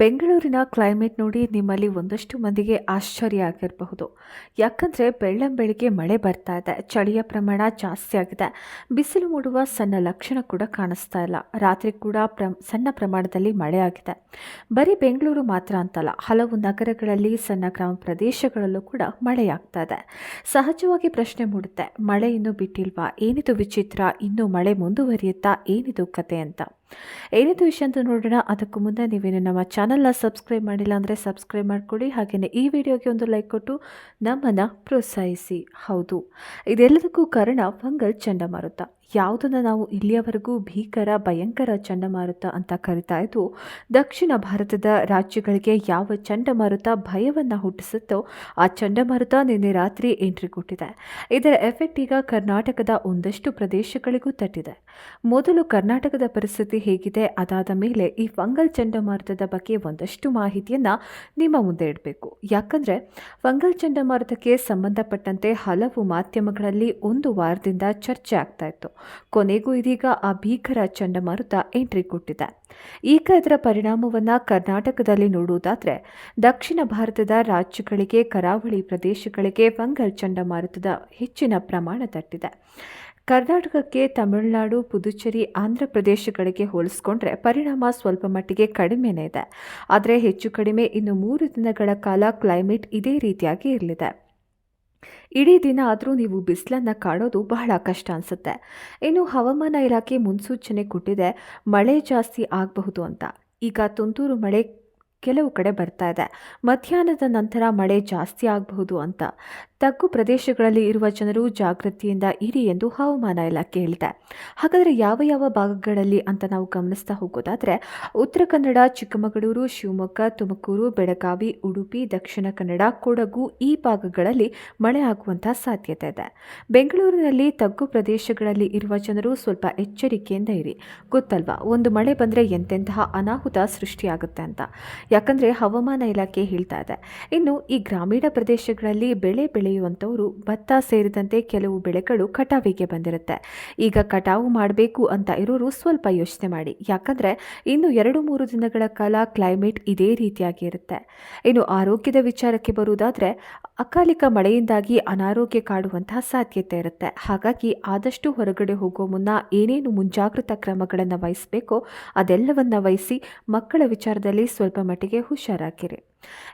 ಬೆಂಗಳೂರಿನ ಕ್ಲೈಮೇಟ್ ನೋಡಿ ನಿಮ್ಮಲ್ಲಿ ಒಂದಷ್ಟು ಮಂದಿಗೆ ಆಶ್ಚರ್ಯ ಆಗಿರಬಹುದು. ಯಾಕಂದರೆ ಬೆಳ್ಳಂಬೆಳಿಗ್ಗೆ ಮಳೆ ಬರ್ತಾ ಇದೆ, ಚಳಿಯ ಪ್ರಮಾಣ ಜಾಸ್ತಿ ಆಗಿದೆ. ಬಿಸಿಲು ಮೂಡುವ ಸಣ್ಣ ಲಕ್ಷಣ ಕೂಡ ಕಾಣಿಸ್ತಾ ಇಲ್ಲ. ರಾತ್ರಿ ಕೂಡ ಪ್ರ ಸಣ್ಣ ಪ್ರಮಾಣದಲ್ಲಿ ಮಳೆ ಆಗಿದೆ. ಬರೀ ಬೆಂಗಳೂರು ಮಾತ್ರ ಅಂತಲ್ಲ, ಹಲವು ನಗರಗಳಲ್ಲಿ ಸಣ್ಣ ಗ್ರಾಮ ಪ್ರದೇಶಗಳಲ್ಲೂ ಕೂಡ ಮಳೆಯಾಗ್ತಾ ಇದೆ. ಸಹಜವಾಗಿ ಪ್ರಶ್ನೆ ಮೂಡುತ್ತೆ, ಮಳೆ ಇನ್ನೂ ಬಿಟ್ಟಿಲ್ವಾ? ಏನಿದು ವಿಚಿತ್ರ, ಇನ್ನೂ ಮಳೆ ಮುಂದುವರಿಯುತ್ತಾ? ಏನಿದು ಕತೆ ಅಂತ. ಏನಿದು ವಿಷಯ ಅಂತ ನೋಡೋಣ, ಅದಕ್ಕೂ ಮುಂದೆ ನೀವೇನು ನಮ್ಮ ಚಾನಲ್ನ ಸಬ್ಸ್ಕ್ರೈಬ್ ಮಾಡಿಲ್ಲ ಅಂದರೆ ಸಬ್ಸ್ಕ್ರೈಬ್ ಮಾಡಿಕೊಡಿ ಹಾಗೆಯೇ ಈ ವಿಡಿಯೋಗೆ ಒಂದು ಲೈಕ್ ಕೊಟ್ಟು ನಮ್ಮನ್ನು ಪ್ರೋತ್ಸಾಹಿಸಿ. ಹೌದು. ಇದೆಲ್ಲದಕ್ಕೂ ಕಾರಣ, ಫಂಗಲ್ ಚಂಡಮಾರುತ. ಯಾವುದನ್ನು ನಾವು ಇಲ್ಲಿಯವರೆಗೂ ಭೀಕರ, ಭಯಂಕರ ಚಂಡಮಾರುತ ಅಂತ ಕರಿತಾ ಇದ್ದು ದಕ್ಷಿಣ ಭಾರತದ ರಾಜ್ಯಗಳಿಗೆ ಯಾವ ಚಂಡಮಾರುತ ಭಯವನ್ನು ಹುಟ್ಟಿಸುತ್ತೋ ಆ ಚಂಡಮಾರುತ ನಿನ್ನೆ ರಾತ್ರಿ ಎಂಟ್ರಿ ಕೊಟ್ಟಿದೆ. ಇದರ ಎಫೆಕ್ಟ್ ಈಗ ಕರ್ನಾಟಕದ ಒಂದಷ್ಟು ಪ್ರದೇಶಗಳಿಗೂ ತಟ್ಟಿದೆ. ಮೊದಲು ಕರ್ನಾಟಕದ ಪರಿಸ್ಥಿತಿ ಹೇಗಿದೆ? ಅದಾದ ಮೇಲೆ ಈ ಫಂಗಲ್ ಚಂಡಮಾರುತದ ಬಗ್ಗೆ ಒಂದಷ್ಟು ಮಾಹಿತಿಯನ್ನು ನಿಮ್ಮ ಮುಂದೆ ಇಡಬೇಕು. ಯಾಕಂದರೆ ಫಂಗಲ್ ಚಂಡಮಾರುತಕ್ಕೆ ಸಂಬಂಧಪಟ್ಟಂತೆ ಹಲವು ಮಾಧ್ಯಮಗಳಲ್ಲಿ ಒಂದು ವಾರದಿಂದ ಚರ್ಚೆ ಆಗ್ತಾ ಇತ್ತು. ಕೊನೆಗೂ ಇದೀಗ ಆ ಭೀಕರ ಚಂಡಮಾರುತ ಎಂಟ್ರಿ ಕೊಟ್ಟಿದೆ. ಈಗ ಇದರ ಪರಿಣಾಮವನ್ನು ಕರ್ನಾಟಕದಲ್ಲಿ ನೋಡುವುದಾದರೆ, ದಕ್ಷಿಣ ಭಾರತದ ರಾಜ್ಯಗಳಿಗೆ, ಕರಾವಳಿ ಪ್ರದೇಶಗಳಿಗೆ ಫಂಗಲ್ ಚಂಡಮಾರುತದ ಹೆಚ್ಚಿನ ಪ್ರಮಾಣ ತಟ್ಟಿದೆ. ಕರ್ನಾಟಕಕ್ಕೆ ತಮಿಳುನಾಡು, ಪುದುಚೇರಿ, ಆಂಧ್ರ ಪ್ರದೇಶಗಳಿಗೆ ಹೋಲಿಸ್ಕೊಂಡ್ರೆ ಪರಿಣಾಮ ಸ್ವಲ್ಪ ಮಟ್ಟಿಗೆ ಕಡಿಮೆನೇ ಇದೆ. ಆದರೆ ಹೆಚ್ಚು ಕಡಿಮೆ ಇನ್ನು ಮೂರು ದಿನಗಳ ಕಾಲ ಕ್ಲೈಮೇಟ್ ಇದೇ ರೀತಿಯಾಗಿ ಇರಲಿದೆ. ಇಡೀ ದಿನ ಆದರೂ ನೀವು ಬಿಸಿಲನ್ನು ಕಾಣೋದು ಬಹಳ ಕಷ್ಟ ಅನಿಸುತ್ತೆ. ಇನ್ನು ಹವಾಮಾನ ಇಲಾಖೆ ಮುನ್ಸೂಚನೆ ಕೊಟ್ಟಿದೆ ಮಳೆ ಜಾಸ್ತಿ ಆಗಬಹುದು ಅಂತ. ಈಗ ತುಂತುರು ಮಳೆ ಕೆಲವು ಕಡೆ ಬರ್ತಾ ಇದೆ. ಮಧ್ಯಾಹ್ನದ ನಂತರ ಮಳೆ ಜಾಸ್ತಿ ಆಗಬಹುದು ಅಂತ. ತಗ್ಗು ಪ್ರದೇಶಗಳಲ್ಲಿ ಇರುವ ಜನರು ಜಾಗೃತಿಯಿಂದ ಇರಿ ಎಂದು ಹವಾಮಾನ ಇಲಾಖೆ ಹೇಳಿದೆ. ಹಾಗಾದರೆ ಯಾವ ಯಾವ ಭಾಗಗಳಲ್ಲಿ ಅಂತ ನಾವು ಗಮನಿಸ್ತಾ ಹೋಗೋದಾದರೆ, ಉತ್ತರ ಕನ್ನಡ, ಚಿಕ್ಕಮಗಳೂರು, ಶಿವಮೊಗ್ಗ, ತುಮಕೂರು, ಬೆಳಗಾವಿ, ಉಡುಪಿ, ದಕ್ಷಿಣ ಕನ್ನಡ, ಕೊಡಗು ಈ ಭಾಗಗಳಲ್ಲಿ ಮಳೆ ಆಗುವಂತಹ ಸಾಧ್ಯತೆ ಇದೆ. ಬೆಂಗಳೂರಿನಲ್ಲಿ ತಗ್ಗು ಪ್ರದೇಶಗಳಲ್ಲಿ ಇರುವ ಜನರು ಸ್ವಲ್ಪ ಎಚ್ಚರಿಕೆಯಿಂದ ಇರಿ. ಗೊತ್ತಲ್ವಾ? ಒಂದು ಮಳೆ ಬಂದರೆ ಎಂತೆಂತಹ ಅನಾಹುತ ಸೃಷ್ಟಿಯಾಗುತ್ತೆ ಅಂತ. ಯಾಕಂದರೆ ಹವಾಮಾನ ಇಲಾಖೆ ಹೇಳ್ತಾ ಇದೆ. ಇನ್ನು ಈ ಗ್ರಾಮೀಣ ಪ್ರದೇಶಗಳಲ್ಲಿ ಬೆಳೆ ಬೆಳೆಯುವಂಥವರು ಭತ್ತ ಸೇರಿದಂತೆ ಕೆಲವು ಬೆಳೆಗಳು ಕಟಾವಿಗೆ ಬಂದಿರುತ್ತೆ. ಈಗ ಕಟಾವು ಮಾಡಬೇಕು ಅಂತ ಇರೋರು ಸ್ವಲ್ಪ ಯೋಚನೆ ಮಾಡಿ. ಯಾಕಂದರೆ ಇನ್ನು ಎರಡು ಮೂರು ದಿನಗಳ ಕಾಲ ಕ್ಲೈಮೇಟ್ ಇದೇ ರೀತಿಯಾಗಿ ಇರುತ್ತೆ. ಇನ್ನು ಆರೋಗ್ಯದ ವಿಚಾರಕ್ಕೆ ಬರುವುದಾದರೆ ಅಕಾಲಿಕ ಮಳೆಯಿಂದಾಗಿ ಅನಾರೋಗ್ಯ ಕಾಡುವಂತಹ ಸಾಧ್ಯತೆ ಇರುತ್ತೆ. ಹಾಗಾಗಿ ಆದಷ್ಟು ಹೊರಗಡೆ ಹೋಗೋ ಮುನ್ನ ಏನೇನು ಮುಂಜಾಗ್ರತಾ ಕ್ರಮಗಳನ್ನು ವಹಿಸಬೇಕೋ ಅದೆಲ್ಲವನ್ನ ವಹಿಸಿ ಮಕ್ಕಳ ವಿಚಾರದಲ್ಲಿ ಸ್ವಲ್ಪ ಮಟ್ಟಿಗೆ ಹುಷಾರಾಗಿರಿ.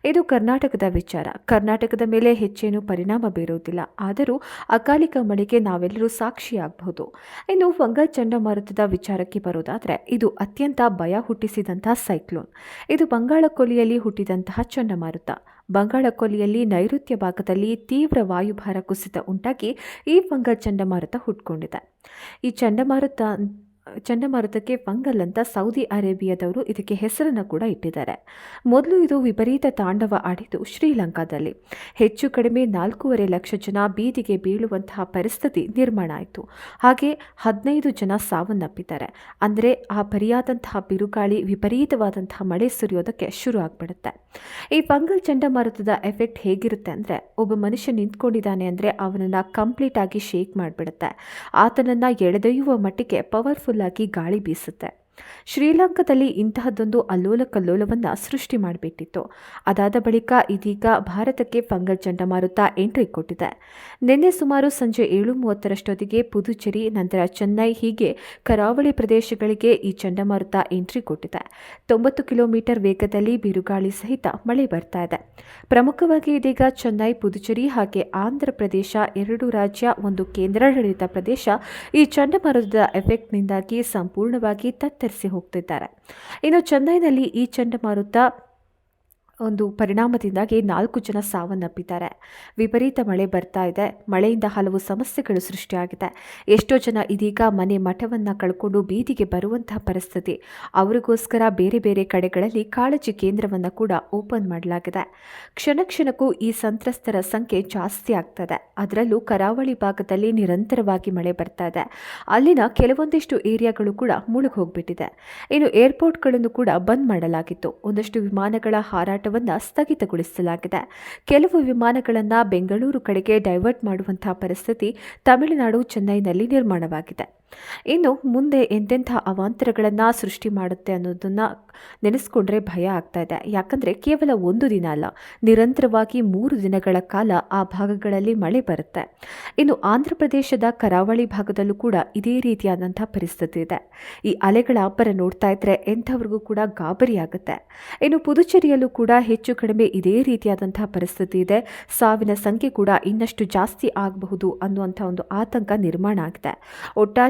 ಇದು ಕರ್ನಾಟಕದ ವಿಚಾರ. ಕರ್ನಾಟಕದ ಮೇಲೆ ಹೆಚ್ಚೇನು ಪರಿಣಾಮ ಬೀರುವುದಿಲ್ಲ. ಆದರೂ ಅಕಾಲಿಕ ಮಳೆಗೆ ನಾವೆಲ್ಲರೂ ಸಾಕ್ಷಿಯಾಗಬಹುದು. ಇನ್ನು ಫಂಗಲ್ ಚಂಡಮಾರುತದ ವಿಚಾರಕ್ಕೆ ಬರೋದಾದರೆ, ಇದು ಅತ್ಯಂತ ಭಯ ಹುಟ್ಟಿಸಿದಂತಹ ಸೈಕ್ಲೋನ್. ಇದು ಬಂಗಾಳ ಕೊಲ್ಲಿಯಲ್ಲಿ ಹುಟ್ಟಿದಂತಹ ಚಂಡಮಾರುತ. ಬಂಗಾಳ ಕೊಲ್ಲಿಯಲ್ಲಿ ನೈಋತ್ಯ ಭಾಗದಲ್ಲಿ ತೀವ್ರ ವಾಯುಭಾರ ಕುಸಿತ ಉಂಟಾಗಿ ಈ ಫಂಗಲ್ ಚಂಡಮಾರುತ ಹುಟ್ಕೊಂಡಿದೆ. ಈ ಚಂಡಮಾರುತ ಚಂಡಮಾರುತಕ್ಕೆ ಫಂಗಲ್ ಅಂತ ಸೌದಿ ಅರೇಬಿಯಾದವರು ಇದಕ್ಕೆ ಹೆಸರನ್ನು ಕೂಡ ಇಟ್ಟಿದ್ದಾರೆ. ಮೊದಲು ಇದು ವಿಪರೀತ ತಾಂಡವ ಆಡಿದ್ದು ಶ್ರೀಲಂಕಾದಲ್ಲಿ. ಹೆಚ್ಚು ಕಡಿಮೆ ನಾಲ್ಕೂವರೆ ಲಕ್ಷ ಜನ ಬೀದಿಗೆ ಬೀಳುವಂತಹ ಪರಿಸ್ಥಿತಿ ನಿರ್ಮಾಣ ಆಯಿತು. ಹಾಗೆ ಹದಿನೈದು ಜನ ಸಾವನ್ನಪ್ಪಿದ್ದಾರೆ. ಅಂದರೆ ಆ ಪರಿಯಾದಂತಹ ಬಿರುಗಾಳಿ, ವಿಪರೀತವಾದಂತಹ ಮಳೆ ಸುರಿಯೋದಕ್ಕೆ ಶುರು ಆಗಿಬಿಡುತ್ತೆ. ಈ ಫಂಗಲ್ ಚಂಡಮಾರುತದ ಎಫೆಕ್ಟ್ ಹೇಗಿರುತ್ತೆ ಅಂದರೆ, ಒಬ್ಬ ಮನುಷ್ಯ ನಿಂತ್ಕೊಂಡಿದ್ದಾನೆ ಅಂದರೆ ಅವನನ್ನು ಕಂಪ್ಲೀಟ್ ಆಗಿ ಶೇಕ್ ಮಾಡಿಬಿಡುತ್ತೆ. ಆತನನ್ನು ಎಳೆದೊಯ್ಯುವ ಮಟ್ಟಿಗೆ ಪವರ್ಫುಲ್ ಆಗಿ ಗಾಳಿ ಬೀಸುತ್ತೆ. ಶ್ರೀಲಂಕಾದಲ್ಲಿ ಇಂತಹದ್ದೊಂದು ಅಲ್ಲೋಲ ಕಲ್ಲೋಲವನ್ನು ಸೃಷ್ಟಿ ಮಾಡಿಬಿಟ್ಟಿತ್ತು. ಅದಾದ ಬಳಿಕ ಇದೀಗ ಭಾರತಕ್ಕೆ ಫಂಗಲ್ ಚಂಡಮಾರುತ ಎಂಟ್ರಿ ಕೊಟ್ಟಿದೆ. ನಿನ್ನೆ ಸುಮಾರು ಸಂಜೆ ಏಳು ಮೂವತ್ತರಷ್ಟೊತ್ತಿಗೆ ಪುದುಚೇರಿ, ನಂತರ ಚೆನ್ನೈ, ಹೀಗೆ ಕರಾವಳಿ ಪ್ರದೇಶಗಳಿಗೆ ಈ ಚಂಡಮಾರುತ ಎಂಟ್ರಿ ಕೊಟ್ಟಿದೆ. ತೊಂಬತ್ತು ಕಿಲೋಮೀಟರ್ ವೇಗದಲ್ಲಿ ಬಿರುಗಾಳಿ ಸಹಿತ ಮಳೆ ಬರ್ತಾ ಇದೆ. ಪ್ರಮುಖವಾಗಿ ಇದೀಗ ಚೆನ್ನೈ, ಪುದುಚೇರಿ ಹಾಗೆ ಆಂಧ್ರ ಪ್ರದೇಶ ಎರಡು ರಾಜ್ಯ, ಒಂದು ಕೇಂದ್ರಾಡಳಿತ ಪ್ರದೇಶ ಈ ಚಂಡಮಾರುತದ ಎಫೆಕ್ಟ್ನಿಂದಾಗಿ ಸಂಪೂರ್ಣವಾಗಿ ತತ್ತರಿಸಿ ಹೋಗ್ತಿದ್ದಾರೆ. ಇನ್ನು ಚೆನ್ನೈನಲ್ಲಿ ಈ ಚಂಡಮಾರುತ ಒಂದು ಪರಿಣಾಮದಿಂದಾಗಿ ನಾಲ್ಕು ಜನ ಸಾವನ್ನಪ್ಪಿದ್ದಾರೆ. ವಿಪರೀತ ಮಳೆ ಬರ್ತಾ ಇದೆ. ಮಳೆಯಿಂದ ಹಲವು ಸಮಸ್ಯೆಗಳು ಸೃಷ್ಟಿಯಾಗಿದೆ. ಎಷ್ಟೋ ಜನ ಇದೀಗ ಮನೆ ಮಠವನ್ನು ಕಳ್ಕೊಂಡು ಬೀದಿಗೆ ಬರುವಂತಹ ಪರಿಸ್ಥಿತಿ. ಅವರಿಗೋಸ್ಕರ ಬೇರೆ ಬೇರೆ ಕಡೆಗಳಲ್ಲಿ ಕಾಳಜಿ ಕೇಂದ್ರವನ್ನು ಕೂಡ ಓಪನ್ ಮಾಡಲಾಗಿದೆ. ಕ್ಷಣ ಕ್ಷಣಕ್ಕೂ ಈ ಸಂತ್ರಸ್ತರ ಸಂಖ್ಯೆ ಜಾಸ್ತಿ ಆಗ್ತದೆ. ಅದರಲ್ಲೂ ಕರಾವಳಿ ಭಾಗದಲ್ಲಿ ನಿರಂತರವಾಗಿ ಮಳೆ ಬರ್ತಾ ಇದೆ. ಅಲ್ಲಿನ ಕೆಲವೊಂದಿಷ್ಟು ಏರಿಯಾಗಳು ಕೂಡ ಮುಳುಗಿ ಹೋಗ್ಬಿಟ್ಟಿದೆ ಇನ್ನು ಏರ್ಪೋರ್ಟ್ಗಳನ್ನು ಕೂಡ ಬಂದ್ ಮಾಡಲಾಗಿತ್ತು. ಒಂದಷ್ಟು ವಿಮಾನಗಳ ಹಾರಾಟ ಸ್ಥಗಿತಗೊಳಿಸಲಾಗಿದೆ. ಕೆಲವು ವಿಮಾನಗಳನ್ನು ಬೆಂಗಳೂರು ಕಡೆಗೆ ಡೈವರ್ಟ್ ಮಾಡುವಂತಹ ಪರಿಸ್ಥಿತಿ ತಮಿಳುನಾಡು ಚೆನ್ನೈನಲ್ಲಿ ನಿರ್ಮಾಣವಾಗಿದೆ. ಇನ್ನು ಮುಂದೆ ಎಂತೆಂಥ ಅವಾಂತರಗಳನ್ನು ಸೃಷ್ಟಿ ಮಾಡುತ್ತೆ ಅನ್ನೋದನ್ನು ನೆನೆಸ್ಕೊಂಡ್ರೆ ಭಯ ಆಗ್ತಾ ಇದೆ. ಯಾಕಂದರೆ ಕೇವಲ ಒಂದು ದಿನ ಅಲ್ಲ, ನಿರಂತರವಾಗಿ ಮೂರು ದಿನಗಳ ಕಾಲ ಆ ಭಾಗಗಳಲ್ಲಿ ಮಳೆ ಬರುತ್ತೆ. ಇನ್ನು ಆಂಧ್ರ ಪ್ರದೇಶದ ಕರಾವಳಿ ಭಾಗದಲ್ಲೂ ಕೂಡ ಇದೇ ರೀತಿಯಾದಂಥ ಪರಿಸ್ಥಿತಿ ಇದೆ. ಈ ಅಲೆಗಳ ಅಬ್ಬರ ನೋಡ್ತಾ ಇದ್ರೆ ಎಂಥವ್ರಿಗೂ ಕೂಡ ಗಾಬರಿ ಆಗುತ್ತೆ. ಇನ್ನು ಪುದುಚೇರಿಯಲ್ಲೂ ಕೂಡ ಹೆಚ್ಚು ಕಡಿಮೆ ಇದೇ ರೀತಿಯಾದಂಥ ಪರಿಸ್ಥಿತಿ ಇದೆ. ಸಾವಿನ ಸಂಖ್ಯೆ ಕೂಡ ಇನ್ನಷ್ಟು ಜಾಸ್ತಿ ಆಗಬಹುದು ಅನ್ನುವಂಥ ಒಂದು ಆತಂಕ ನಿರ್ಮಾಣ ಆಗಿದೆ.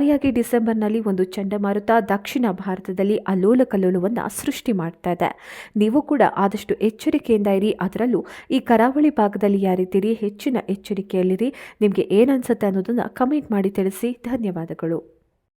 ಒಟ್ಟಾರೆಯಾಗಿ ಡಿಸೆಂಬರ್ನಲ್ಲಿ ಒಂದು ಚಂಡಮಾರುತ ದಕ್ಷಿಣ ಭಾರತದಲ್ಲಿ ಅಲ್ಲೋಲ ಕಲ್ಲೋಲವನ್ನು ಸೃಷ್ಟಿ ಮಾಡ್ತಾ ಇದೆ. ನೀವು ಕೂಡ ಆದಷ್ಟು ಎಚ್ಚರಿಕೆಯಿಂದ ಇರಿ, ಅದರಲ್ಲೂ ಈ ಕರಾವಳಿ ಭಾಗದಲ್ಲಿ ಯಾರಿದ್ದೀರಿ, ಹೆಚ್ಚಿನ ಎಚ್ಚರಿಕೆಯಲ್ಲಿರಿ. ನಿಮಗೆ ಏನನ್ಸುತ್ತೆ ಅನ್ನೋದನ್ನು ಕಮೆಂಟ್ ಮಾಡಿ ತಿಳಿಸಿ. ಧನ್ಯವಾದಗಳು.